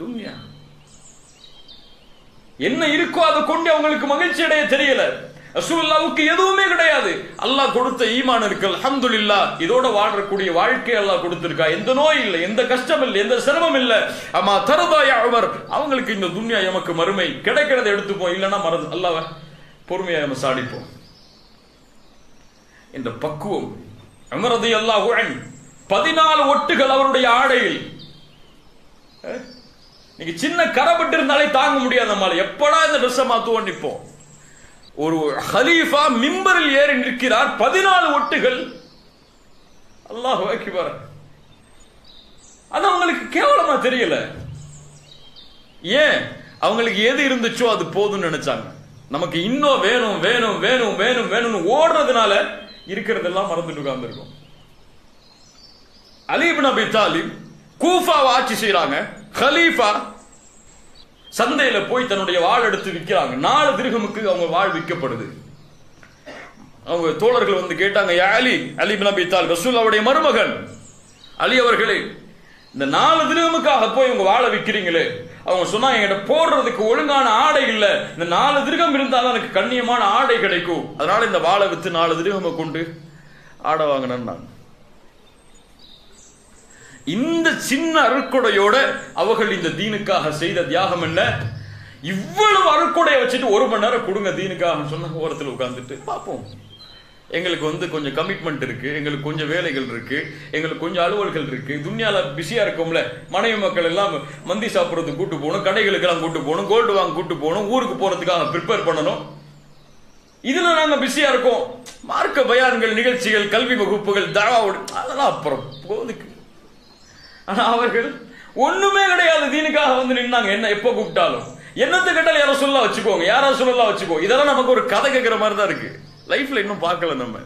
துன்யா. என்ன இருக்கோ அதை கொண்டு அவங்களுக்கு மகிழ்ச்சி அடைய தெரியல. ரசூல்லாவுக்கு எதுவுமே கிடையாது. அல்லாஹ் கொடுத்த ஈமான் இருக்கு அல்ஹம்துலில்லா. இதோட வாழக்கூடிய வாழ்க்கை அல்லாஹ் கொடுத்திருக்கா. எந்த நோய் இல்லை எந்த கஷ்டம் இல்லை எந்த சிரமம் இல்லை. அம்மா தருதாய் அவர் அவங்களுக்கு இந்த துன்யா எமக்கு மறுமை. கிடைக்கிறத எடுத்துப்போம் இல்லைன்னா மறந்து. அல்லாவ பொறுமையா நம்ம சாடிப்போம். இந்த பக்குவம் அமரது அல்லாஹ் பதினாலு ஒட்டுகள் அவருடைய ஆடையில். நீங்க சின்ன கரப்பட்டு இருந்தாலே தாங்க முடியாது நம்மளால எப்படா இந்த ட்ரெஸ்ஸை மாத்துவோம் நிற்போம் ஒரு ஹலீஃபா மிம்பரில் ஏறி நிற்கிறார். பதினாலு ஒட்டுகள். அல்லாஹ் அக்பர். அது அவங்களுக்கு கேவலமா தெரியல. ஏன்? அவங்களுக்கு எது இருந்துச்சோ அது போதும்னு நினைச்சாங்க. நமக்கு இன்னும் வேணும் வேணும் வேணும் வேணும் வேணும்னு ஓடுறதுனால இருக்கிறதெல்லாம் மறந்துட்டு உட்கார்ந்துருக்கோம். அலிபின் அபி தாலிம் கூஃபாவை ஆட்சி செய்யறாங்க ஹலீஃபா சந்தையில போய் தன்னுடைய வாழ் எடுத்து விற்கிறாங்க. நாலு திருகமுக்கு அவங்க வாழ் விற்கப்படுது. அவங்க தோழர்கள் வந்து கேட்டாங்க "யா அலி அலி பின் அபி ரசூல் அவருடைய மருமகன். அலி அவர்களே இந்த நாலு திருகமுக்காக போய் உங்க வாழை விற்கிறீங்களே. அவங்க சொன்னாங்க என்கிட்ட போடுறதுக்கு ஒழுங்கான ஆடை இல்லை. இந்த நாலு திருகம் இருந்தால்தான் எனக்கு கண்ணியமான ஆடை கிடைக்கும். அதனால இந்த வாழை வித்து நாலு திருகமை கொண்டு ஆடை வாங்கினேன் இந்த சின்ன அருட்கொடையோட அவர்கள் இந்த தீனுக்காக செய்த தியாகம் என்ன? இவ்வளவு அருட்கொடையை வச்சுட்டு ஒரு மணி நேரம் கொடுங்க தீனுக்காக சொன்ன ஓரத்தில் உட்காந்துட்டு பார்ப்போம். எங்களுக்கு வந்து கொஞ்சம் கமிட்மெண்ட் இருக்கு எங்களுக்கு கொஞ்சம் வேலைகள் இருக்கு எங்களுக்கு கொஞ்சம் அலுவல்கள் இருக்கு. துன்யால பிஸியா இருக்கோம்ல. மனைவி மக்கள் எல்லாம் மந்தி சாப்பிட்றதுக்கு கூட்டு போகணும் கடைகளுக்கு எல்லாம் கூட்டு போகணும் கோல்டு வாங்க கூட்டு போகணும் ஊருக்கு போறதுக்காக ப்ரிப்பேர் பண்ணணும். இதுல நாங்க பிஸியா இருக்கோம். மார்க்க பயான்கள் நிகழ்ச்சிகள் கல்வி வகுப்புகள் தாவாவோடு அதெல்லாம் அப்புறம் போதுக்கு. ஆனா அவர்கள் ஒண்ணுமே கிடையாது தீனுக்காக வந்து நின்னாங்க. என்ன எப்போ கூப்பிட்டாலும். என்னத்தை கேட்டாலும் யாரோ சொல்ல வச்சுக்கோங்க. யாரோ சொல்லலாம் வச்சுக்கோ. இதெல்லாம் நமக்கு ஒரு கதை கேட்கிற மாதிரி தான் இருக்கு. லைஃப்ல இன்னும் பார்க்கல நம்ம.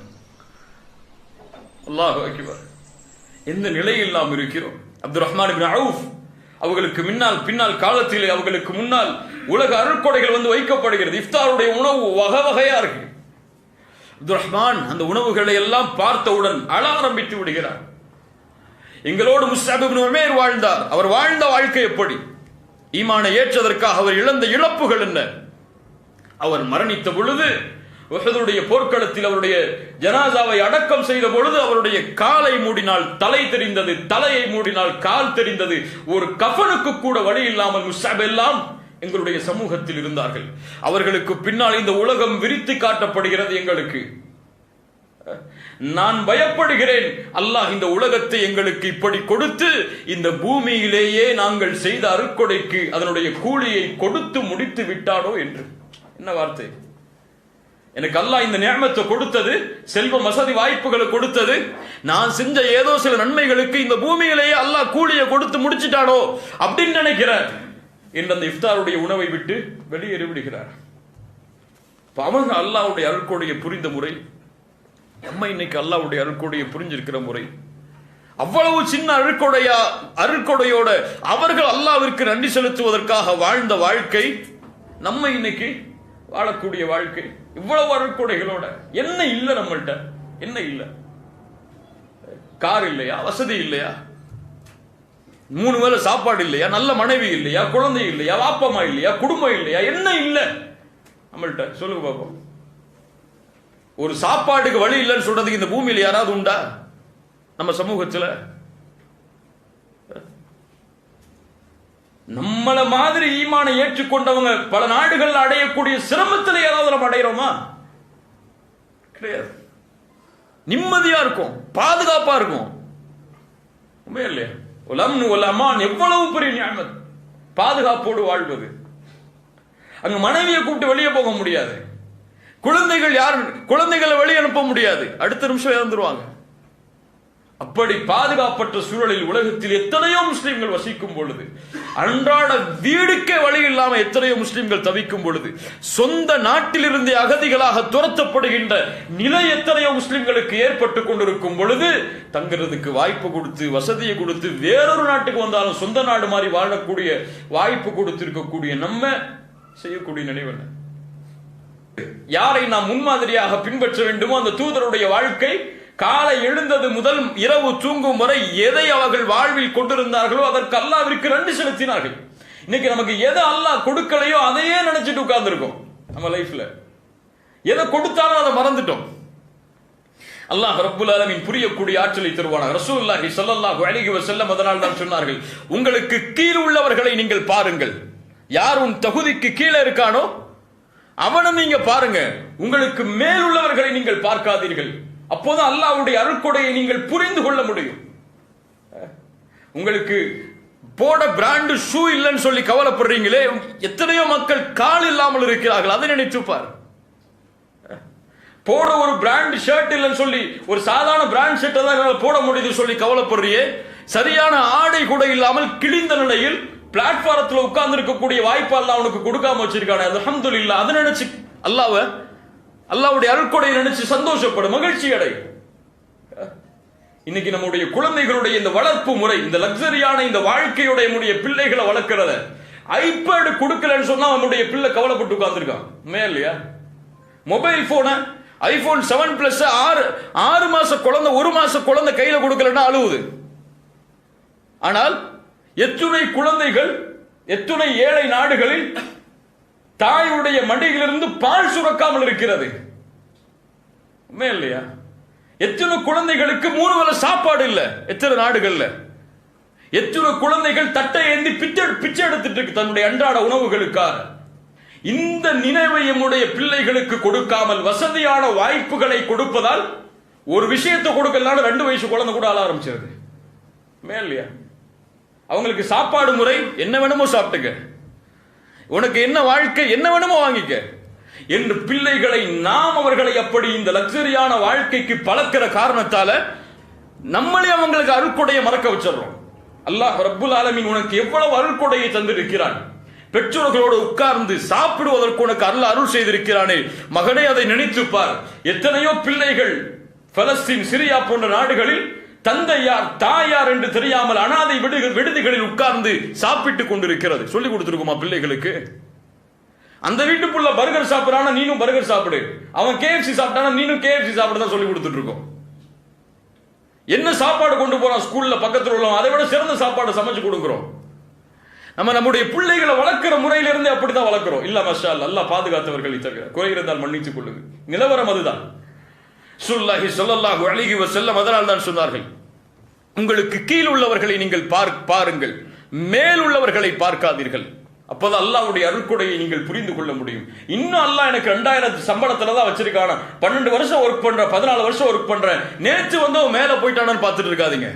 அல்லாஹ் அக்பர். எந்த நிலையில் நாம் இருக்கிறோம்? அப்துல் ரஹ்மான் இப்னு அவுஃப் அவர்களுக்கு முன்னால் பின்னால் காலத்திலே அவர்களுக்கு முன்னால் உலக அருட்கொடைகள் வந்து வைக்கப்படுகிறது. இஃப்தாருடைய உணவு வகை வகையா இருக்கு. அப்துல் ரஹ்மான் அந்த உணவுகளை எல்லாம் பார்த்தவுடன் அழ ஆரம்பித்து விடுகிறார். எங்களோடு முஸ்தாப் உமேர் வாழ்ந்தார். அவர் வாழ்ந்த வாழ்க்கை எப்படி? ஈமானை ஏற்றதற்காக அவர் இழந்த இழப்புகள் என்ன? அவர் மரணித்த பொழுது உஹதுடைய போர்க்களத்தில் அவருடைய ஜனாசாவை அடக்கம் செய்த பொழுது அவருடைய காலை மூடினால் தலை தெரிந்தது தலையை மூடினால் கால் தெரிந்தது. ஒரு கஃனுக்கு கூட வழி இல்லாமல் முஸ்தாப் எல்லாம் எங்களுடைய சமூகத்தில் இருந்தார்கள். அவர்களுக்கு பின்னால் இந்த உலகம் விரித்து காட்டப்படுகிறது எங்களுக்கு. நான் பயப்படுகிறேன். அல்லாஹ் இந்த உலகத்தை எங்களுக்கு இப்படி கொடுத்து இந்த பூமியிலேயே நாங்கள் செய்த அருக்கொடைக்கு அதனுடைய கூலியை கொடுத்து முடித்து விட்டானோ என்று. என்ன வார்த்தை? எனக்கு அல்லாஹ் இந்த நியமத்தை கொடுத்தது செல்வ வசதி வாய்ப்புகளை கொடுத்தது. நான் செஞ்ச ஏதோ சில நன்மைகளுக்கு இந்த பூமியிலேயே அல்லாஹ் கூலியை கொடுத்து முடிச்சிட்டானோ அப்படின்னு நினைக்கிறேன். என்று அந்த இஃப்தாருடைய உணவை விட்டு வெளியேறி விடுகிறார் அவங்க அல்லாவுடைய அருள்கொடையை புரிந்த முறை நம்ம இன்னைக்கு அல்லாவுடைய அருட்கொடையை புரிஞ்சிருக்கிற முறை. அவ்வளவு சின்ன அருக்கொடையா அருக்கொடையோட அவர்கள் அல்லாவிற்கு நன்றி செலுத்துவதற்காக வாழ்ந்த வாழ்க்கை நம்ம இன்னைக்கு வாழக்கூடிய வாழ்க்கை. இவ்வளவு அருட்கொடைகளோட என்ன இல்லை நம்மள்ட்ட? என்ன இல்லை? கார் இல்லையா? வசதி இல்லையா? மூணு வேலை சாப்பாடு இல்லையா? நல்ல மனைவி இல்லையா? குழந்தை இல்லையா? வாப்பமா இல்லையா? குடும்பம் இல்லையா? என்ன இல்லை? நம்மள்ட்ட சொல்லுங்க பாப்போம். ஒரு சாப்பாட்டுக்கு வழி இல்லைன்னு சொல்றதுக்கு இந்த பூமியில யாராவது உண்டா? நம்ம சமூகத்துல? நம்மள மாதிரி ஈமானை ஏற்றுக்கொண்டவங்க பல நாடுகள்ல அடையக்கூடிய சிரமத்தில் ஏதாவது நம்ம அடையிறோமா? கிடையாது. நிம்மதியா இருக்கும் பாதுகாப்பா இருக்கும். உண்மையா இல்லையா? உலம் உலமான் எவ்வளவு பெரிய ஞாபகம் பாதுகாப்போடு வாழ்வது. அங்க மனைவியை கூப்பிட்டு வெளியே போக முடியாது. குழந்தைகள் யாரும் குழந்தைகளை வழி அனுப்ப முடியாது. அடுத்த நிமிஷம் இறந்துருவாங்க. அப்படி பாதுகாப்பற்ற சூழலில் உலகத்தில் எத்தனையோ முஸ்லிம்கள் வசிக்கும் பொழுது அன்றாட வீடுக்கே வழி இல்லாம எத்தனையோ முஸ்லிம்கள் தவிக்கும் பொழுது சொந்த நாட்டிலிருந்தே அகதிகளாக துரத்தப்படுகின்ற நிலை எத்தனையோ முஸ்லிம்களுக்கு ஏற்பட்டு கொண்டிருக்கும் பொழுது தங்குறதுக்கு வாய்ப்பு கொடுத்து வசதியை கொடுத்து வேறொரு நாட்டுக்கு வந்தாலும் சொந்த நாடு மாதிரி வாழக்கூடிய வாய்ப்பு கொடுத்திருக்கக்கூடிய நம்ம செய்யக்கூடிய நினைவு என்ன? யாரை நாம் முன்மாதிரியாக பின்பற்ற வேண்டுமோ அந்த தூதருடைய வாழ்க்கை காலை எழுந்தது முதல் இரவு தூங்கும் வரை எதை அவர்கள் வாழ்வில் கொண்டிருந்தார்களோ அதற்கு அல்லாவிற்கு நன்றி செலுத்தினார்கள். இன்னைக்கு நமக்கு எதை அல்லாஹ் கொடுக்கலையோ அதையே நினைச்சிட்டு உட்கார்ந்துருக்கோம் நம்ம லைஃப்ல எதை கொடுத்தாலும் அதை மறந்துட்டோம். அல்லாஹ் ரப்புல் அலமின் புரியக்கூடிய ஆற்றலை தருவானாக. ரசூல்லாஹி ஸல்லல்லாஹு அலைஹி வஸல்லம் அதனால் தான் சொன்னார்கள் உங்களுக்கு கீழ் உள்ளவர்களை நீங்கள் பாருங்கள். யார் உன் தகுதிக்கு கீழே இருக்கானோ அவனை நீங்க பாருங்க. உங்களுக்கு மேல் உள்ளவர்களை நீங்கள் பார்க்காதீர்கள். அப்போது அல்லாவுடைய அருட்கொடையை நீங்கள் புரிந்து கொள்ள முடியும். உங்களுக்கு போட பிராண்டு ஷூ இல்லைன்னு சொல்லி கவலைப்படுறீங்களே எத்தனையோ மக்கள் கால் இல்லாமல் இருக்கிறார்கள். அதை நினைச்சுப்பார் போட ஒரு பிராண்ட் ஷர்ட் இல்லைன்னு சொல்லி ஒரு சாதாரண பிராண்ட் ஷர்ட்டை தான் போட முடியுது சொல்லி கவலைப்படுறியே. சரியான ஆடை கூட இல்லாமல் கிழிந்த நிலையில் பிளாட்ஃபாரத்தில் உட்கார்ந்து இருக்கக்கூடிய வாய்ப்பு அல்ல அவனுக்கு கொடுக்காம வச்சிருக்கானே. இல்லா அதை நினைச்சு அல்லாவ அல்லாவுடைய அருட்கொடையை நினைச்சு சந்தோஷப்படும் மகிழ்ச்சி அடை. இன்னைக்கு நம்முடைய குழந்தைகளுடைய இந்த வளர்ப்பு முறை இந்த லக்ஸரியான இந்த வாழ்க்கையுடைய நம்முடைய பிள்ளைகளை வளர்க்கிறத ஐபேடு கொடுக்கலன்னு சொன்னா அவனுடைய பிள்ளை கவலைப்பட்டு உட்கார்ந்துருக்கான். உண்மையா இல்லையா? மொபைல் போனை ஐபோன் செவன் பிளஸ் ஆறு ஆறு மாச குழந்தை ஒரு மாச குழந்தை கையில கொடுக்கலன்னா அழுவுது. ஆனால் எத்துணை குழந்தைகள் எத்துணை ஏழை நாடுகளில் தாயுடைய மடியிலிருந்து பால் சுரக்காமல் இருக்கிறது. உண்மை இல்லையா? எத்தனை குழந்தைகளுக்கு மூணு வேலை சாப்பாடு இல்லை எத்தனை நாடுகள்ல? எத்தனை குழந்தைகள் தட்டை ஏந்தி பிச்சை பிச்சை எடுத்துட்டு இருக்கு தன்னுடைய அன்றாட உணவுகளுக்காக. இந்த நினைவை நம்முடைய பிள்ளைகளுக்கு கொடுக்காமல் வசதியான வாய்ப்புகளை கொடுப்பதால் ஒரு விஷயத்தை கொடுக்கலனால ரெண்டு வயசு குழந்தை கூட ஆள ஆரம்பிச்சிருது. மேலையா அவங்களுக்கு சாப்பாடு முறை என்ன வேணுமோ சாப்பிட்டுக்க. உனக்கு என்ன வாழ்க்கை என்ன வேணுமோ வாங்கிக்க. என்று பிள்ளைகளை நாம் அவர்களை அப்படி இந்த லக்ஸரியான வாழ்க்கைக்கு பழக்கிற காரணத்தால நம்மளே அவங்களுக்கு அருள்கொடையை மறக்க வச்சிடறோம். அல்லாஹ் ரப்புல் ஆலமின் உனக்கு எவ்வளவு அருள்கொடையை தந்திருக்கிறான். பெற்றோர்களோடு உட்கார்ந்து சாப்பிடுவதற்கு உனக்கு அருள் அருள் செய்திருக்கிறானே. மகனே அதை நினைத்துப்பார் எத்தனையோ பிள்ளைகள் பலஸ்தீன் சிரியா போன்ற நாடுகளில் தந்தையார் தாயார் என்று தெரியாமல் அனாதை விடுகள் விடுதிகளில் உட்கார்ந்து சாப்பிட்டுக் கொண்டிருக்கிறது. சொல்லி கொடுத்துருக்குமா பிள்ளைகளுக்கு? அந்த வீட்டுக்குள்ள பர்கர் சாப்பிட்றானா நீனும் பர்கர் சாப்பிடு. அவன் கேஎஃப்சி சாப்பிட்டானா நீனும் கேஎஃப்சி சாப்பிட தான் சொல்லி கொடுத்துட்டு இருக்கோம் என்ன சாப்பாடு கொண்டு போறான் ஸ்கூல்ல பக்கத்தில் உள்ளவன்? அதை விட சிறந்த சாப்பாடு சமைச்சு கொடுக்குறோம். நம்ம நம்முடைய பிள்ளைகளை வளர்க்கிற முறையிலிருந்து அப்படித்தான் வளர்க்கிறோம். இல்ல மஷா நல்லா பாதுகாத்தவர்கள் தவிர. குறை இருந்தால் மன்னித்துக் கொள்ளுங்க நிலவரம் அதுதான். சுல்லாஹி சொல்லல்லாஹு அழகி செல்லம் அதனால் தான் சொன்னார்கள். உங்களுக்கு கீழ் உள்ளவர்களை நீங்கள் பாருங்கள். மேல் உள்ளவர்களை பார்க்காதீர்கள். அப்போதான் அல்லாவுடைய அருட்கொடையை நீங்கள் புரிந்து கொள்ள முடியும். இன்னும் அல்லாஹ் எனக்கு ரெண்டாயிரத்து சம்பளத்துல தான் வச்சிருக்கான? பன்னெண்டு வருஷம் ஒர்க் பண்ற பதினாலு வருஷம் ஒர்க் பண்றேன் நேற்று வந்து அவன் மேல போயிட்டானு பார்த்துட்டு இருக்காதீங்க.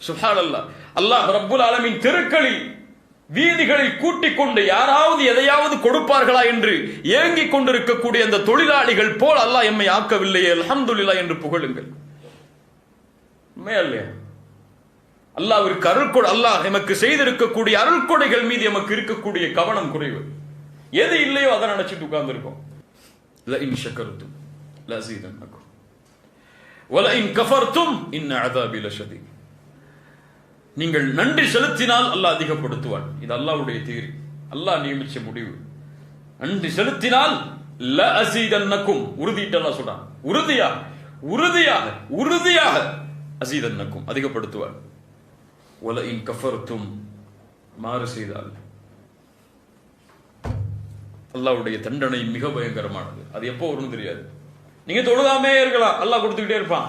சுஹான் அல்லாஹ் அல்லாஹ் ரப்புல் ஆலமின் தெருக்களில் வீதிகளில் கூட்டிக் கொண்டு யாராவது எதையாவது கொடுப்பார்களா என்று ஏங்கிக் கொண்டிருக்கக்கூடிய அந்த தொழிலாளிகள் போல் அல்லாஹ் எம்மை ஆக்கவில்லையே. அலமதுல்லா என்று புகழுங்கள். உண்மையா இல்லையா அல்லாவிற்கு அருள்கொடை அல்லாஹ் எமக்கு செய்திருக்கக்கூடிய அருள்கொடைகள் மீது எமக்கு இருக்கக்கூடிய கவனம் குறைவு. எது இல்லையோ அதை நினைச்சிட்டு உட்கார்ந்துருக்கோம். லஇன் ஷக்கர்தும் லஸீதன்னக்கும் வலஇன் கஃபர்தும் இன்ன அஸாபி லஷதீத் நீங்கள் நன்றி செலுத்தினால் அல்லாஹ் அதிகப்படுத்துவான். இது அல்லாஹ்வுடைய தீரி. அல்லாஹ் நியமிச்ச முடிவு. நன்றி செலுத்தினால் ல அசீதன்னக்கும் உறுதிட்டு அல்லாஹ் சொல்றான் உறுதியாக உறுதியாக உறுதியாக அசீதன்னக்கும் அதிகப்படுத்துவார். ஒல இன் கஃபர்த்தும் மாறு செய்தால். அல்லாவுடைய தண்டனை மிக பயங்கரமானது. அது எப்போ வரும்னு தெரியாது. நீங்க தொழுகாமே இருக்கலாம் அல்லாஹ் கொடுத்துக்கிட்டே இருப்பான்.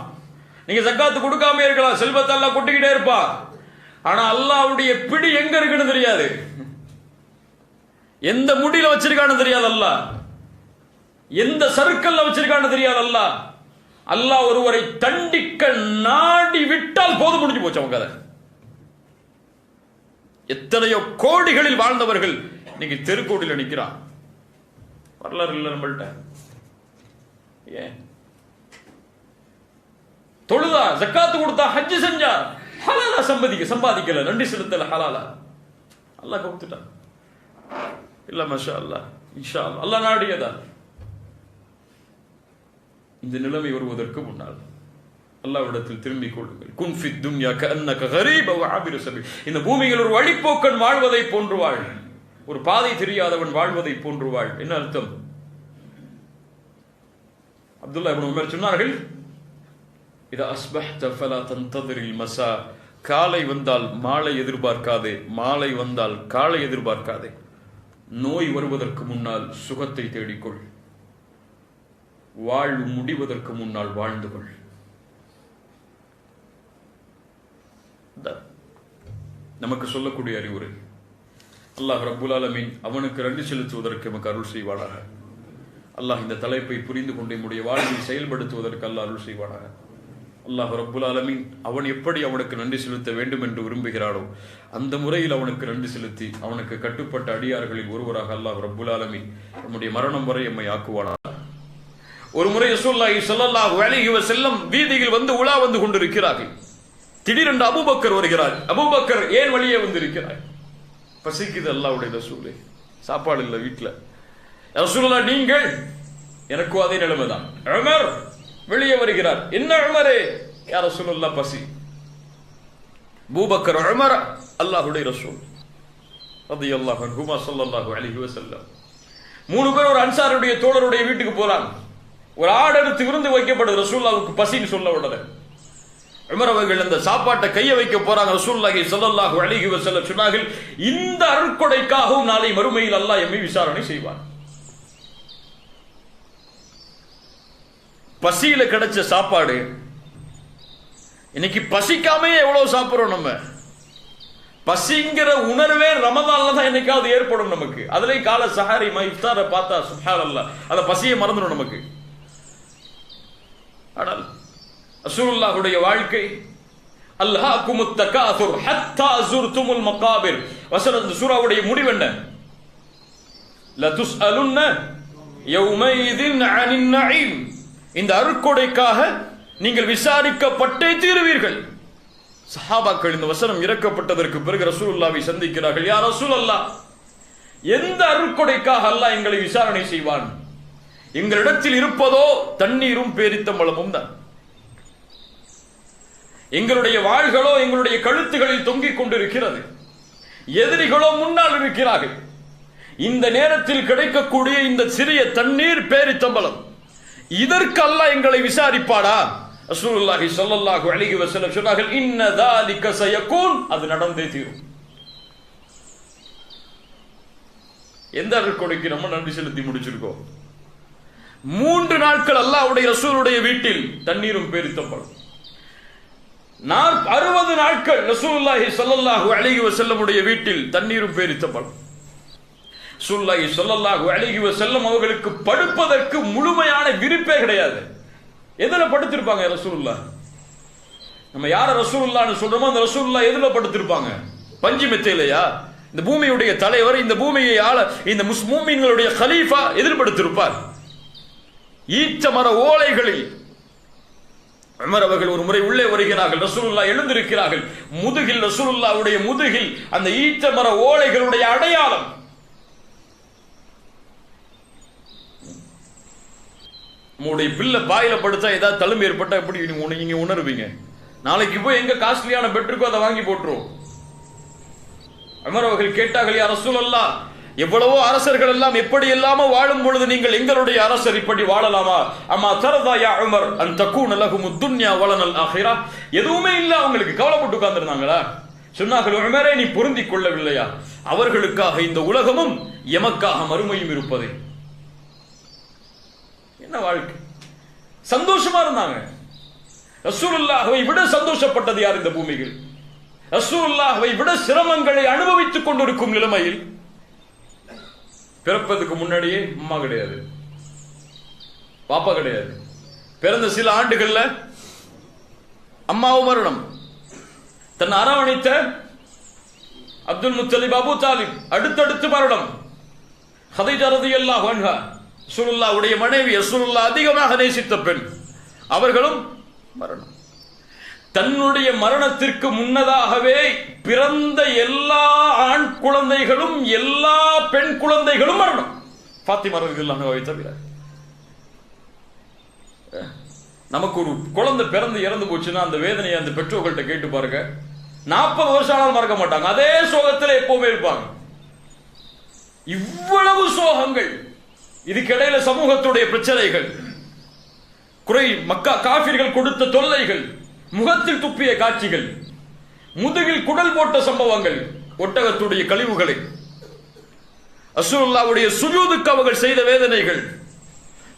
நீங்க சக்காத்து கொடுக்காம இருக்கலாம் செல்வத்தை அல்லாஹ் கொட்டிக்கிட்டே இருப்பான். ஆனா அல்லாவுடைய பிடி எங்க இருக்குன்னு தெரியாது. எந்த முடியில வச்சிருக்கான்னு தெரியாது அல்லாஹ். எந்த சர்க்கிள்ல வச்சிருக்கான்னு தெரியாது அல்லாஹ். அல்லாஹ் ஒருவரை தண்டிக்க நாடி விட்டால் போதும் முடிஞ்சு போச்சு அவங்க கதை. எத்தனையோ கோடிகளில் வாழ்ந்தவர்கள் இன்னைக்கு தெருக்கோடியில் நிற்கிறான் வரலாறு இல்லை நம்மள்ட்ட. ஏன்? தொழுதா ஜக்காத்து கொடுத்தா ஹஜ் செஞ்சா ஹலாலா சம்பாதிக்க சம்பாதிக்கல. நன்றி செலுத்தல ஹலாலா. அல்லாஹ் கவுத்துட்டான். இல்ல மஷா அல்லாஹ். இன்ஷா அல்லாஹ் நாடியதா? இந்த நிலைமை வருவதற்கு முன்னால் அல்லாவிடத்தில் திரும்பிக் கொள்ளுங்கள். குன்ஃபி துன்யா கஅன்னக கரீப ஆபிர இந்த பூமியில் ஒரு வழிப்போக்கன் வாழ்வதை போன்று வாழ் ஒரு பாதை தெரியாதவன் வாழ்வதை போன்று வாழ் என்ன அர்த்தம்? அப்துல்லா இப்னு உமர் சொன்னார்கள் இது அஸ்பஹ்த ஃபலா தந்ததிரில் மசா. காலை வந்தால் மாலை எதிர்பார்க்காதே மாலை வந்தால் காலை எதிர்பார்க்காதே. நோய் வருவதற்கு முன்னால் சுகத்தை தேடிக்கொள். வாழ்வு முடிவதற்கு முன்னால் வாழ்ந்து கொள். நமக்கு சொல்லக்கூடிய அறிவுரை. அல்லாஹ் ரபுல் ஆலமீன் அவனுக்கு நன்றி செலுத்துவதற்கு நமக்கு அருள் செய்வானாக. அல்லாஹ் இந்த தலைப்பை புரிந்து கொண்டு நம்முடைய வாழ்வில் செயல்படுத்துவதற்கு அல்லாஹ் அருள் செய்வானாக. அல்லாஹ் ரப்புல் ஆலமீன் அவன் எப்படி அவனுக்கு நன்றி செலுத்த வேண்டும் என்று விரும்புகிறானோ அந்த முறையில் அவனுக்கு நன்றி செலுத்தி அவனுக்கு கட்டுப்பட்ட அடியார்களில் ஒருவராக அல்லாஹ் ரப்புல் ஆலமீன் நம்முடைய மரணம் வரை எம்மை ஆக்குவானாக. ஒரு முறை ரசூல்லாஹி ஸல்லல்லாஹு அலைஹி வஸல்லம் வீதியில் வந்து உலா வந்து கொண்டிருக்கிறார்கள். திடீரென்று அபூபக்கர் வருகிறார். அபூபக்கர் ஏன் வழியே வந்திருக்கிறார்? பசிக்குது அல்லாஹ்வுடைய ரசூலே. சாப்பாடு இல்லை வீட்டுல ரசூலுல்லா நீங்கள் எனக்கும் அதே நிலைமைதான் உமர் வெளியே வருகிறார். என்ன உமரே? யார் ரசூலுல்லா பசி. பூபக்கர் உமர் அல்லாஹ்வுடைய ரசூல். அது அல்லாஹ் ஹுமா ஸல்லல்லாஹு அலிஹி வசல்லம் மூணு பேர் ஒரு அன்சாருடைய தோழருடைய வீட்டுக்கு போறாங்க. ஒரு ஆடெடுத்து விருந்து வைக்கப்படுது ரசூல்லாவுக்கு பசின்னு சொல்ல உடனே. உமர் அவர்கள் அந்த சாப்பாட்டை கைய வைக்க போறாங்க. ரசூலுல்லாஹி ஸல்லல்லாஹு அழகி செல்ல சொன்னார்கள் இந்த அருட்கொடைக்காகவும் நாளை மறுமையில் அல்லாஹ் எம்மை விசாரணை செய்வான். பசியில கிடைச்ச சாப்பாடு இன்னைக்கு பசிக்காமே எவ்வளவு சாப்பிடுறோம் நம்ம? பசிங்கிற உணர்வே ரமதான்ல தான் என்னைக்காவது ஏற்படும் நமக்கு. அதுலயும் கால சஹாரி இஃப்தாரை பார்த்தா சுப்ஹானல்லாஹ் அந்த பசியை மறந்துடும் நமக்கு. ஆனால் ரசூலுல்லாஹுடைய வாழ்க்கை அல்ஹாக்கும் தகாசுர் ஹத்தா ஜுர்துமுல் மகாபிர். வசன சூராவுடைய முடிவு என்ன? லதுஸ்அலுன்ன யௌமைதின் அனின் நஈம் இந்த அருட்கொடைக்காக நீங்கள் விசாரிக்கப்பட்டே தீருவீர்கள். சஹாபாக்கள் இந்த வசனம் இறக்கப்பட்டதற்கு பிறகு ரசூலுல்லாவை சந்திக்கிறார்கள். யார் ரசூலல்லாஹ் எந்த அருக்கொடைக்காக அல்லாஹ் எங்களை விசாரணை செய்வான்? எங்களிடத்தில் இருப்பதோ தண்ணீரும் பேரித்தம்பளமும் தான். எங்களுடைய வாள்களோ எங்களுடைய கழுத்துகளில் தொங்கிக் கொண்டிருக்கிறது. எதிரிகளோ முன்னால் இருக்கிறார்கள். இந்த நேரத்தில் கிடைக்கக்கூடிய இந்த சிறிய தண்ணீர் பேரித்தம்பலம் இதற்கு எங்களை விசாரிப்பாடா ரசூலுல்லாஹி ஸல்லல்லாஹு அலைஹி வஸல்லம் சொன்னார்கள் இன்ன தாலிக அது நடந்தே தீரும். எந்த அருள் கொடைக்கு நம்ம நன்றி செலுத்தி முடிச்சிருக்கோம்? மூன்று நாட்கள் அல்லாவுடைய ரசூலுடைய வீட்டில் தண்ணீரும் பேரித்தப்படும். அறுபது நாட்கள் ரசூல்லாஹி ஸல்லல்லாஹு அழகி வஸல்லமுடைய வீட்டில் தண்ணீரும் பேரித்தப்படும். ரசூலுல்லாஹி சொல்லல்லாஹு அழகி வஸல்லம் அவர்களுக்கு படுப்பதற்கு முழுமையான விருப்பே கிடையாது. எதுல படுத்திருப்பாங்க ரசூல்லா நம்ம யார ரசூல்லான்னு சொல்றோமோ அந்த ரசூல்லா எதுல படுத்திருப்பாங்க? பஞ்சு மெத்தையிலையா? இந்த பூமியுடைய தலைவர் இந்த பூமியை ஆள இந்த முஸ்மூமின்களுடைய கலீஃபா எதிர்படுத்திருப்பார். ஈச்ச மர ஓலைகளில். உமர் அவர்கள் ஒரு முறை உள்ளே வருகிறார்கள் ரசூலுல்லா எழுந்திருக்கிறார்கள். முதுகில் ரசூலுல்லாவுடைய முதுகில் அந்த ஈச்ச மர ஓலைகளுடைய அடையாளம். உங்களுடைய பில்ல பாயில படுத்தா ஏதாவது தழும்பு ஏற்பட்டா எப்படி நீங்க உணர்வீங்க? நாளைக்கு போய் எங்க காஸ்ட்லியான பெட்ருக்கோ அதை வாங்கி போட்டுரும் அமர் அவர்கள் கேட்டார்கள் யார் ரசூலல்லா எவ்வளவோ அரசர்கள் எல்லாம் எப்படி இல்லாம வாழும் பொழுது நீங்கள் எங்களுடைய அரசர் இப்படி வாழலாமா? அம்மா தரதாயா அமர் அந்த அன் தக்கூன் லஹுமு துன்யா வலனல் எதுவுமே இல்ல அவங்களுக்கு கவலைப்பட்டு உட்கார்ந்துருந்தாங்களா? சொன்னார்கள் உமரே நீ பொருந்திக் கொள்ளவில்லையா? அவர்களுக்காக இந்த உலகமும் எமக்காக மறுமையும் இருப்பதே. என்ன வாழ்க்கை? சந்தோஷமா இருந்தாங்க. ரசூலுல்லாஹ்வை விட சந்தோஷப்பட்டது யார் இந்த பூமியில்? ரசூலுல்லாஹ்வை விட சிரமங்களை அனுபவித்துக் கொண்டிருக்கும் நிலைமையில் பிறப்பதுக்கு முன்னாடியே அம்மா கிடையாது. பாப்பா கிடையாது. பிறந்த சில ஆண்டுகள்ல அம்மாவும் மரணம். தன் அரவணைத்த அப்துல் முத்தலிப் அபு தாலிப் அடுத்தடுத்து மரணம். ஹதைஜா ரலியல்லாஹு அன்ஹா ரசூலுல்லாஹ்வுடைய மனைவி சுருல்லா அதிகமாக நேசித்த பெண். அவர்களும் மரணம். தன்னுடைய மரணத்திற்கு முன்னதாகவே பிறந்த எல்லா ஆண் குழந்தைகளும் எல்லா பெண் குழந்தைகளும் மரணம். பாத்திமா ரலியல்லாஹு தவிர. நமக்கு ஒரு குழந்தை பிறந்து இறந்து போச்சுன்னா அந்த வேதனையை அந்த பெற்றோர்கள்ட்ட கேட்டு பாருங்க. நாற்பது வருஷம் மறக்க மாட்டாங்க. அதே சோகத்தில் எப்பவுமே இருப்பாங்க. இவ்வளவு சோகங்கள். இதுக்கிடையில சமூகத்துடைய பிரச்சனைகள். குறை மக்கா காபிர்கள் கொடுத்த தொல்லைகள். முகத்தில் துப்பிய காட்சிகள் முதுகில் குடல் போட்ட சம்பவங்கள் ஒட்டகத்துடைய கழிவுகளை அசுல்லாவுடைய சுஜூதுக்கு அவர்கள் செய்த வேதனைகள்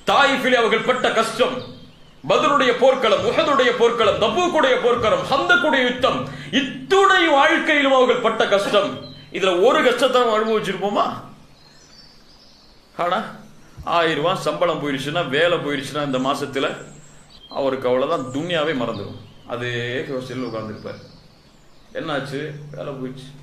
தாயிஃபிலே அவர்கள் பட்ட கஷ்டம் பதருடைய போர்க்களம் உஹதுடைய போர்க்களம் தபூக்குடைய போர்க்களம் ஹந்தக்குடைய யுத்தம் இத்துணை வாழ்க்கையிலும் அவர்கள் பட்ட கஷ்டம். இதுல ஒரு கஷ்டத்தை அனுபவிச்சிருப்போமா? ஆனா ஆயிரம் ரூபாய் சம்பளம் போயிடுச்சுன்னா வேலை போயிடுச்சுன்னா இந்த மாசத்துல அவருக்கு அவ்வளவுதான் துன்யாவே மறந்துடும் அதே யோசிச்சு உட்காந்துருப்பார் என்னாச்சு? வேலை போயிடுச்சு.